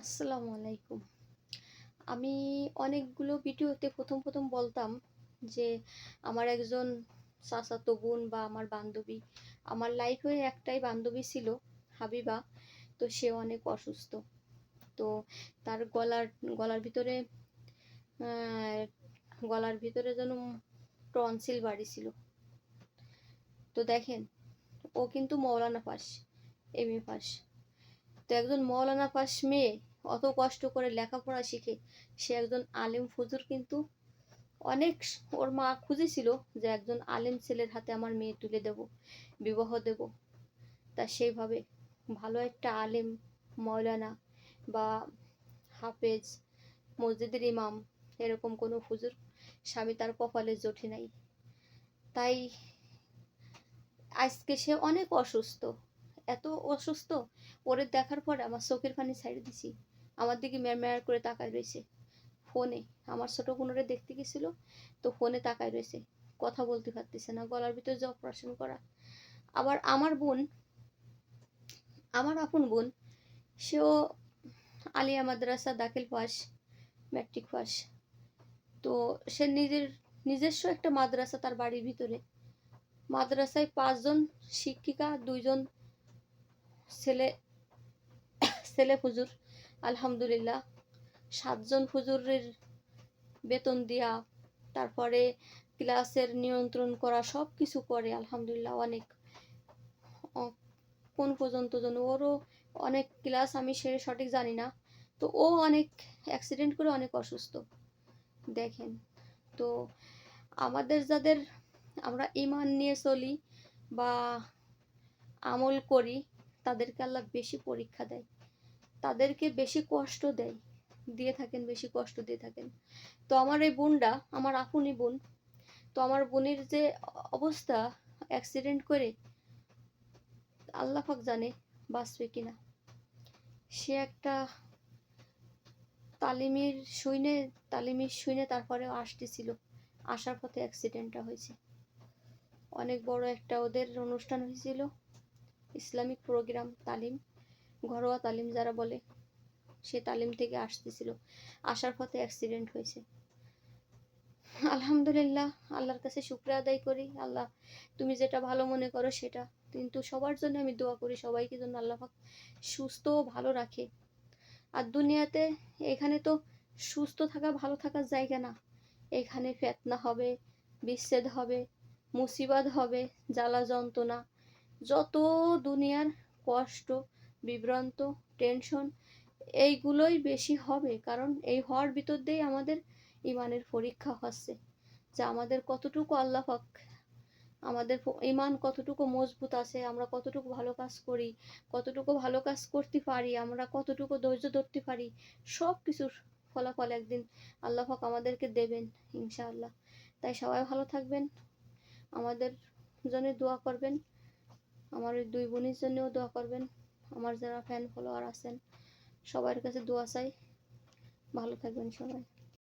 আসসালামু আলাইকুম। আমি অনেকগুলো ভিডিওতে প্রথম প্রথম বলতাম যে আমার একজন চাচাতো বোন বা আমার বান্ধবী, আমার লাইফে একটাই বান্ধবী ছিল, হাবিবা। তো সে অনেক অসুস্থ। তো তার গলার গলার ভিতরে গলার ভিতরে যেন টনসিল বাড়ি ছিল। তো দেখেন, ও কিন্তু মৌলানা পাস এম এ পাস তো একজন মৌলানা পাস মেয়ে অত কষ্ট করে লেখাপড়া শিখে। সে একজন আলেম ফুজুর কিন্তু অনেক ওর মা খুঁজেছিল যে একজন আলেম ছেলের হাতে আমার মেয়ে তুলে দেব, বিবাহ দেব। তা সেইভাবে ভালো একটা আলেম মৌলানা বা হাফেজ মসজিদের ইমাম এরকম কোনো ফুজুর স্বামী তার কপালে জোটে নাই। তাই আজকে সে অনেক অসুস্থ। এত অসুস্থ? ওরে দেখার পর আমার চোখের পানি ছাড়ি দিছি। আমার দিকে ম্যার করে তাকায় রয়েছে। ফোনে, আমার ছোট বোনরে দেখতে গেছিল, তো ফোনে তাকায় রয়েছে। কথা বলতে পারতেছে না, গলার ভিতরে যে অপারেশন করা। আবার আমার বোন, আমার আপন বোন, সেও আলিয়া মাদ্রাসা দাখিল পাস ম্যাট্রিক পাস। তো সে নিজের, নিজস্ব একটা মাদ্রাসা তার বাড়ির ভিতরে। মাদ্রাসায় পাঁচজন শিক্ষিকা, দুইজন ছেলে ছেলে হুজুর, আলহামদুলিল্লাহ। সাতজন হুজুরের বেতন দেয়া তারপরে ক্লাসের নিয়ন্ত্রণ করা সব কিছু করে, আলহামদুলিল্লাহ, অনেক। কোন পর্যন্ত যেন ওরও অনেক ক্লাস আমি সে সঠিক জানি না। তো ও অনেক অ্যাক্সিডেন্ট করে অনেক অসুস্থ। দেখেন, তো আমাদের যাদের আমরা ইমান নিয়ে চলি বা আমল করি তাদেরকে আল্লাহ বেশি পরীক্ষা দেয়। তাদেরকে বেশি কষ্ট দেয়। দিয়ে থাকেন, বেশি কষ্ট দিয়ে থাকেন। তো আমার এই বোনটা, আমার আপনই বোন, তো আমার বোনের যে অবস্থা অ্যাক্সিডেন্ট করে আল্লাহ পাক জানে বাঁচবে কিনা। সে একটা তালিমের শুইনে তালিমের শুইনে তারপরে আসতেছিল। আসার পথে অ্যাক্সিডেন্টটা হয়েছে। অনেক বড় একটা ওদের অনুষ্ঠান হয়েছিল। ইসলামিক প্রোগ্রাম, তালিম, ঘরোয়া তালিম যারা বলে, সে তালিম থেকে আসতেছিল। আসার পথে অ্যাক্সিডেন্ট হয়েছে। আলহামদুলিল্লাহ, আল্লাহর কাছে শুক্রিয়া আদায় করি। আল্লাহ, তুমি যেটা ভালো মনে করো সেটা। কিন্তু সবার জন্য আমি দোয়া করি সবাইকে জন্য আল্লাহ সুস্থ ও ভালো রাখে। আর দুনিয়াতে এখানে তো সুস্থ থাকা, ভালো থাকার জায়গা না। এখানে ফেতনা হবে, বিচ্ছেদ হবে মুসিবাদ হবে, জ্বালা যন্ত্রণা। যত দুনিয়ার কষ্ট, বিভ্রান্ত টেনশন এইগুলোই বেশি হবে। কারণ এই হওয়ার ভিতর দিয়েই আমাদের ইমানের পরীক্ষা হচ্ছে। যে আমাদের কতটুকু আল্লাহ পাক আমাদের ইমান কতটুকু মজবুত আছে, আমরা কতটুকু ভালো কাজ করি, কতটুকু ভালো কাজ করতে পারি, আমরা কতটুকু ধৈর্য ধরতে পারি সব কিছুর ফলাফল একদিন আল্লাহ পাক আমাদেরকে দেবেন ইনশাআল্লাহ। তাই সবাই ভালো থাকবেন, আমাদের জন্য দোয়া করবেন। আমার ওই দুই বোনের জন্যও দোয়া করবেন। আমার যারা ফ্যান ফলোয়ার আছেন, সবার কাছে দোয়া চাই। ভালো থাকবেন সবাই।